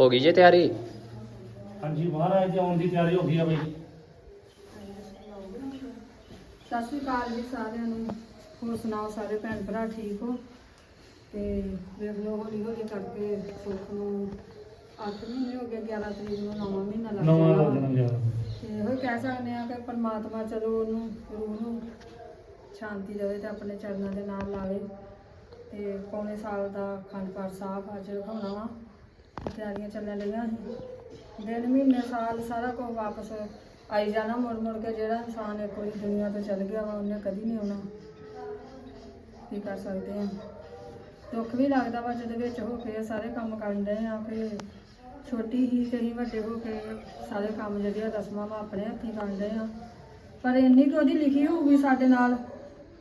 ਹੋ ਗਈ ਜੇ ਤਿਆਰੀ? ਹਾਂਜੀ ਮਹਾਰਾਜ ਦੀ ਆਉਣ ਦੀ ਤਿਆਰੀ ਹੋ ਗਈ ਆ ਬਈ। ਸਤਿ ਸ਼੍ਰੀ ਅਕਾਲ ਜੀ ਸਾਰਿਆਂ ਨੂੰ। ਹੋਰ ਸੁਣਾਓ ਸਾਰੇ ਭੈਣ ਭਰਾ ਠੀਕ ਹੋ? ਤੇ ਵੇਖ ਲਓ ਹੌਲੀ ਹੌਲੀ ਕਰਕੇ ਸੁੱਖ ਨੂੰ 8 ਮਹੀਨੇ ਹੋ ਗਏ 11 ਤਰੀਕ ਨੂੰ ਨਵਾਂ ਮਹੀਨਾ ਲੱਗ ਨਵਾਂ ਦਾ ਜਾਣਾ। ਯਾਰ ਤੇ ਇਹੋ ਹੀ ਕਹਿ ਸਕਦੇ ਆ ਕਿ ਪਰਮਾਤਮਾ ਚਲੋ ਉਹਨੂੰ ਰੂਹ ਨੂੰ ਸ਼ਾਂਤੀ ਦੇਵੇ ਤੇ ਆਪਣੇ ਚਰਨਾਂ ਦੇ ਨਾਲ ਲਾਵੇ। ਤੇ ਪੌਣੇ ਸਾਲ ਦਾ ਅਖੰਡ ਪਾਠ ਸਾਹਿਬ ਅੱਜ ਹੋਣਾ ਵਾ। ਤਿਆਰੀਆਂ ਚੱਲਣ ਲਈਆਂ ਸੀ। ਦਿਨ, ਮਹੀਨੇ, ਸਾਲ ਸਾਰਾ ਕੁਝ ਵਾਪਸ ਆਈ ਜਾਣਾ ਮੁੜ ਮੁੜ ਕੇ ਜਿਹੜਾ ਇਨਸਾਨ ਇੱਕ ਵਾਰੀ ਦੁਨੀਆ ਤੋਂ ਚੱਲ ਗਿਆ ਵਾ, ਉਹਨੇ ਕਦੀ ਨਹੀਂ ਆਉਣਾ। ਕੀ ਕਰ ਸਕਦੇ ਆ। ਦੁੱਖ ਵੀ ਲੱਗਦਾ ਵਾ ਜਦੋਂ ਵਿੱਚ ਹੋ ਕੇ ਸਾਰੇ ਕੰਮ ਕਰਨ ਡਏ ਆ ਕਿ ਛੋਟੀ ਹੀ ਤੇ ਵੱਡੇ ਹੋ ਕੇ ਸਾਰੇ ਕੰਮ ਜਿਹੜੇ ਆ ਦਸਵਾਂ ਵਾ ਆਪਣੇ ਹੱਥੀਂ ਕਰਨ ਡਏ ਆ। ਪਰ ਇੰਨੀ ਕੁ ਉਹਦੀ ਲਿਖੀ ਹੋਊਗੀ ਸਾਡੇ ਨਾਲ,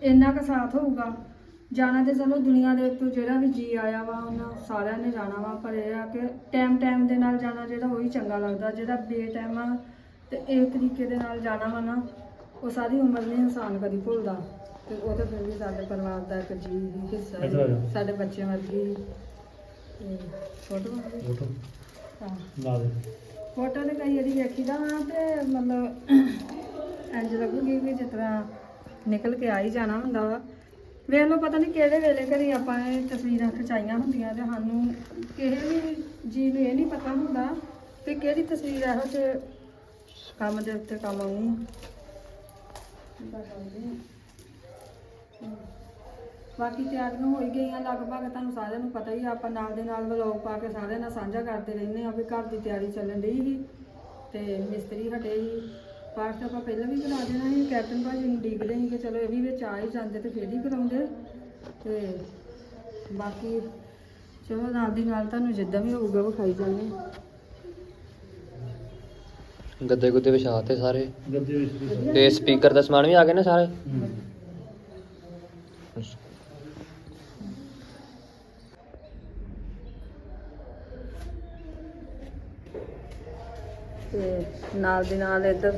ਇੰਨਾ ਕੁ ਸਾਥ ਹੋਊਗਾ। ਜਾਣਾ ਤੇ ਚਲੋ ਦੁਨੀਆ ਦੇ ਉੱਤੇ ਜਿਹੜਾ ਵੀ ਜੀ ਆਇਆ ਵਾ ਉਹਨਾਂ ਸਾਰਿਆਂ ਨੇ ਜਾਣਾ ਵਾ ਪਰ ਇਹ ਆ ਕਿ ਟਾਈਮ ਟਾਈਮ ਦੇ ਨਾਲ ਜਾਣਾ ਜਿਹੜਾ ਉਹੀ ਚੰਗਾ ਲੱਗਦਾ ਜਿਹੜਾ ਬੇ ਟਾਈਮ ਆ ਤੇ ਇਸ ਤਰੀਕੇ ਦੇ ਨਾਲ ਜਾਣਾ ਵਾ ਨਾ ਉਹ ਸਾਰੀ ਉਮਰ ਨਹੀਂ ਇਨਸਾਨ ਕਦੀ ਭੁੱਲਦਾ। ਤੇ ਉਹ ਤਾਂ ਫਿਰ ਵੀ ਸਾਡੇ ਪਰਿਵਾਰ ਦਾ ਇੱਕ ਜੀ ਹੀ ਹਿੱਸਾ ਇੱਧਰ ਆ ਜਾ। ਹੈ ਸਾਡੇ ਬੱਚਿਆਂ ਵਰਗੀ। ਤੇ ਫੋਟੋ ਫੋਟੋ। ਹਾਂ। ਲਾ ਦੇ। ਫੋਟੋ ਤੇ ਕਈ ਵਾਰੀ ਵੇਖੀਦਾ ਵਾ ਤੇ ਮਤਲਬ ਇੰਜ ਲੱਗੂਗੀ ਕਿ ਜਿਸ ਤਰ੍ਹਾਂ ਨਿਕਲ ਕੇ ਆ ਹੀ ਜਾਣਾ ਹੁੰਦਾ ਵਾ। ਵੇਖ ਲਓ, ਪਤਾ ਨਹੀਂ ਕਿਹੜੇ ਵੇਲੇ ਘਰੇ ਆਪਾਂ ਇਹ ਤਸਵੀਰਾਂ ਖਿਚਾਈਆਂ ਹੁੰਦੀਆਂ ਤੇ ਸਾਨੂੰ ਕਿਸੇ ਵੀ ਜੀ ਨੂੰ ਇਹ ਨਹੀਂ ਪਤਾ ਹੁੰਦਾ ਕਿ ਕਿਹੜੀ ਤਸਵੀਰ ਇਹੋ ਜਿਹੇ ਕੰਮ ਦੇ ਉੱਤੇ ਕੰਮ ਆਉਣੀ ਬਾਕੀ ਤਿਆਰੀਆਂ ਹੋ ਹੀ ਗਈਆਂ, ਲਗਭਗ ਤੁਹਾਨੂੰ ਸਾਰਿਆਂ ਨੂੰ ਪਤਾ ਹੀ ਆ, ਆਪਾਂ ਨਾਲ ਦੇ ਨਾਲ ਵਲੌਗ ਪਾ ਕੇ ਸਾਰਿਆਂ ਨਾਲ ਸਾਂਝਾ ਕਰਦੇ ਰਹਿੰਦੇ ਆ ਵੀ ਘਰ ਦੀ ਤਿਆਰੀ ਚੱਲਣ ਡਈ ਸੀ ਤੇ ਮਿਸਤਰੀ ਹਟੇ ਸੀ। ਪਾਠ ਤਾਂ ਆਪਾਂ ਪਹਿਲਾਂ ਵੀ ਕਰਾ ਦੇਣਾ ਸੀ ਕੈਪਟਨ ਭਾਜੀ ਨੂੰ ਡੀਕਦੇ ਸੀ ਕਿ ਚਲੋ ਇਹ ਵੀ ਵਿੱਚ ਆ ਹੀ ਜਾਂਦੇ ਤੇ ਫੇਰ ਹੀ ਕਰਾਉਂਦੇ ਤੇ ਬਾਕੀ ਚਲੋ ਨਾਲ ਦੀ ਨਾਲ ਤੁਹਾਨੂੰ ਜਿੱਦਾਂ ਵੀ ਹੋਊਗਾ ਵਿਖਾਈ ਜਾਂਦੇ ਗੱਦੇ ਗੁੱਦੇ ਵਿਛਾਤੇ ਸਾਰੇ ਗੱਦੇ ਵਿੱਚ। ਤੇ ਸਪੀਕਰ ਦਾ ਸਮਾਨ ਵੀ ਆ ਗਿਆ ਨਾ ਸਾਰੇ। ਤੇ ਨਾਲ ਦੀ ਨਾਲ ਇੱਧਰ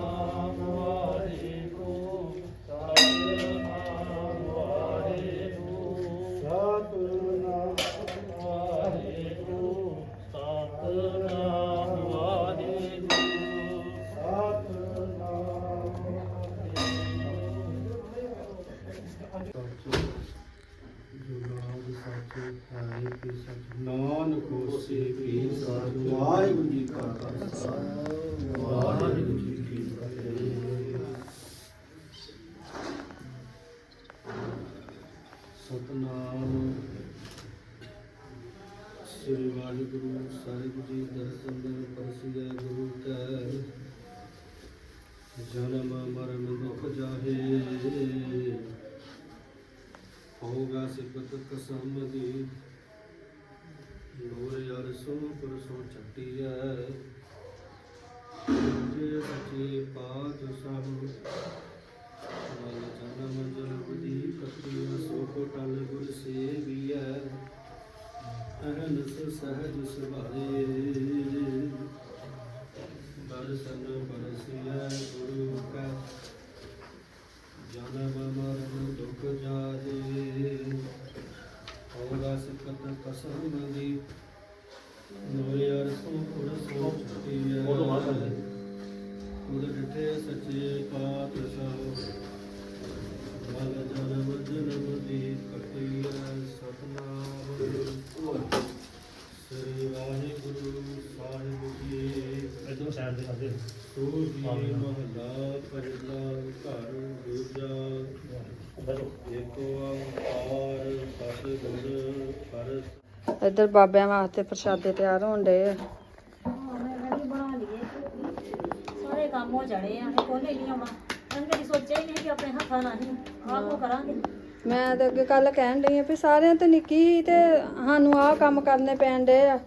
ਨਾਨਕ ਹੋਸੀ ਕੀ ਸਤ ਵਾਹਿਗੁਰੂ ਜੀ ਕਾ ਖਾਲਸਾ ਵਾਹਿਗੁਰੂ ਜੀ ਕੀ ਫਤਿਹ ਸਤਨਾਮ। ਸ੍ਰੀ ਵਾਹਿਗੁਰੂ, ਸਾਹਿਬ ਜੀ, ਦਰਸ਼ਨ ਦਿਨ ਪਰਸਿਆ ਗੁਰੂ ਕੈ ਜਨਮ ਮਰਨ ਦੁਖ ਜਾਹੇ। ਹੋਗਾ ਸਿਫਤ ਕਸਮ ਦੀ। ਨੂਰ ਅਰਸੋਂ ਪਰਸੋਂ ਛੱਟੀਐ ਜੇ ਸੱਚੇ ਪਾਤ ਸਭ ਮਨ ਜਨਮ ਜਨਮ ਦੀ ਕਤੀਆ, ਸੋ ਕੋ ਟਲ ਗੁਰ ਸੇਵੀਐ। ਅਹਨਸ ਸਹਜ ਸੁਭਾਏ ਦਰਸ਼ਨ ਬਰਸਿਐ ਗੁਰੂ ਕਾ। ਜਨਮ ਮਰਨ ਦੁਖ ਜਾਹੇ ਹੋਗਾ ਸਿਕਤ ਕਸਮ ਦੀ ਨੋਏ ਅਰਸੋਂ ਪੁਰਸੋਂ ਛੁਟੀਐ ਫੋਟੋ ਬਾਹਰ ਕਰ ਦੇ। ਕੁਦ ਡਿਠੇ ਸੱਚੇ ਪਾਤਸ਼ਾਹ। ਮਲ ਜਨਮ ਜਨਮ ਦੀ ਕਟੀਐ ਸਤਨਾਮ। ਸ੍ਰੀ ਵਾਹਿਗੁਰੂ ਸਾਹਿਬ ਜੀ। ਇੱਧਰ ਸਾਈਡ ਤੇ ਕਰਦੇ। ਸੂਜੀ ਮਹਲਾ ਪਹਿਲਾ ਘਰ ਦੂਜਾ। ਏਕ ਓੰਕਾਰ ਸਤਿਗੁਰ ਪਰ ਇੱਧਰ ਬਾਬਿਆਂ ਵਾਸਤੇ ਪ੍ਰਸ਼ਾਦੇ ਤਿਆਰ ਹੋਣ ਡੇ ਆ। ਬਣਾ ਲਈਏ ਸਾਰੇ ਕੰਮ ਹੋ ਜਾਣੇ ਆ ਇਹ ਕੋਨੇ ਨਹੀਂ ਆਉਣਾ ਅਸੀਂ ਕਦੀ ਸੋਚਿਆ ਹੀ ਨਹੀਂ ਕਿ ਆਪਣੇ ਹੱਥਾਂ ਨਾਲ ਹੀ ਆਪ ਉਹ ਕਰਾਂਗੇ। ਮੈਂ ਤਾਂ ਅੱਗੇ ਕੱਲ ਕਹਿਣ ਡਈ ਆ ਵੀ ਸਾਰਿਆਂ ਤੇ ਨਿੱਕੀ ਤੇ ਸਾਨੂੰ ਆਹ ਕੰਮ ਕਰਨੇ ਪੈਣ ਡੇ ਆ।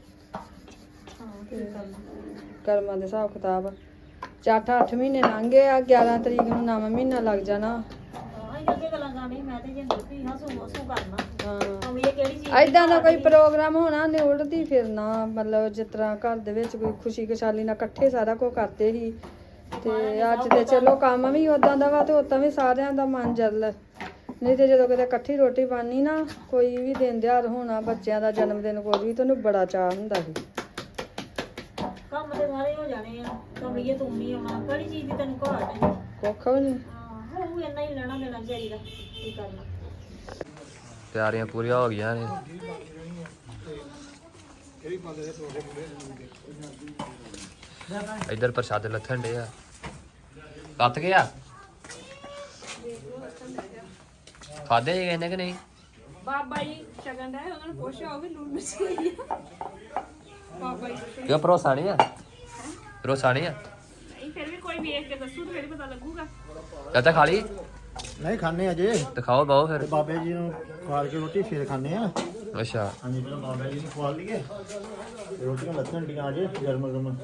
ਕਰਮਾਂ ਦੇ ਹਿਸਾਬ ਕਿਤਾਬ ਚੱਠ 8 ਮਹੀਨੇ ਲੰਘ ਗਏ ਆ 11 ਤਰੀਕ ਨੂੰ ਨਵਾਂ ਮਹੀਨਾ ਲੱਗ ਜਾਣਾ। ਹਾਂ ਅੱਗੇ ਗੱਲਾਂ ਕਰਨੀ ਮੈਂ ਤੇ ਜਿੰਦਰ ਵੀ ਹਸੂ ਹਸੂ ਕਰਨਾ। ਹਾਂ। ਮੰਮੀ ਇਹ ਕਿਹੜੀ ਚੀਜ਼ ਐਦਾਂ ਦਾ ਕੋਈ ਪ੍ਰੋਗਰਾਮ ਹੋਣਾ ਨੇ ਉੜਦੀ ਫਿਰਨਾ ਮਤਲਬ ਜਿਸ ਤਰ੍ਹਾਂ ਘਰ ਦੇ ਵਿੱਚ ਕੋਈ ਖੁਸ਼ੀ ਖੁਸ਼ਾਲੀ ਨਾਲ ਇਕੱਠੇ ਸਾਰਾ ਕੁਝ ਕਰਦੇ ਸੀ। ਤੇ ਅੱਜ ਤੇ ਚਲੋ ਕੰਮ ਵੀ ਉਦਾਂ ਦਾ ਵਾ ਤੇ ਉਦਾਂ ਵੀ ਸਾਰਿਆਂ ਦਾ ਮਨ ਜਲ। ਨਹੀਂ ਤੇ ਜਦੋਂ ਕਿਤੇ ਇਕੱਠੀ ਰੋਟੀ ਪਾਣੀ ਨਾ ਕੋਈ ਵੀ ਦਿਨ ਦਿਹਾੜ ਹੋਣਾ ਬੱਚਿਆਂ ਦਾ ਜਨਮ ਦਿਨ ਕੋਈ ਵੀ ਤੈਨੂੰ ਬੜਾ ਚਾਹ ਹੁੰਦਾ ਸੀ। ਕੰਮ ਤੇ ਸਾਰੇ ਹੋ ਜਾਣੇ ਆ ਕਮੀਏ ਤੂੰ ਨਹੀਂ ਆਉਣਾ ਕਿਹੜੀ ਚੀਜ਼ ਦੀ ਤੈਨੂੰ ਘਾਟ ਹੈ ਕੁੱਖ ਵੀ ਨਹੀਂ ਉਹ ਇੰਨਾ ਹੀ ਲੈਣਾ ਦੇਣਾ ਚਾਹੀਦਾ ਕੀ ਕਰਨਾ। ਤਿਆਰੀਆਂ ਪੂਰੀਆਂ ਹੋ ਗਈਆਂ ਨੇ। ਇੱਧਰ ਪ੍ਰਸ਼ਾਦ ਲੱਥਣ ਡੇ ਆ। ਲੱਥ ਗਿਆ? ਖਾਦੇ ਜੀ ਕਹਿੰਦੇ ਕਿ ਨਹੀਂ? ਬਾਬਾ ਜੀ ਸ਼ਗਨ ਦਾ ਉਹਨਾਂ ਨੂੰ ਪੁੱਛਿਆ ਉਹ ਵੀ ਲੂਣ ਮਿਰਚ ਆ। ਬਾਬਾ ਜੀ ਕਿਉਂ ਭਰੋਸਾ ਨਹੀਂ ਆ? ਭਰੋਸਾ ਨਹੀਂ ਆ? ਫਿਰ ਵੀ ਕੋਈ ਵੇਖ ਕੇ ਦੱਸੂ ਤੇ ਫਿਰ ਹੀ ਪਤਾ ਲੱਗੂਗਾ। ਚਾਚਾ ਖਾ ਲਈ? ਨਹੀਂ ਖਾਣੇ ਅਜੇ ਦਿਖਾਓ ਬਾਓ ਫਿਰ। ਤੇ ਬਾਬੇ ਜੀ ਨੂੰ ਖਵਾ ਕੇ ਰੋਟੀ ਫੇਰ ਖਾਣੇ ਆ। ਅੱਛਾ। ਹਾਂਜੀ ਪਹਿਲਾਂ ਬਾਬਾ ਜੀ ਨੂੰ ਖਵਾ ਲਈਏ। ਤੇ ਰੋਟੀਆਂ ਲੱਥਣ ਡੀਆਂ ਅਜੇ ਗਰਮ ਗਰਮ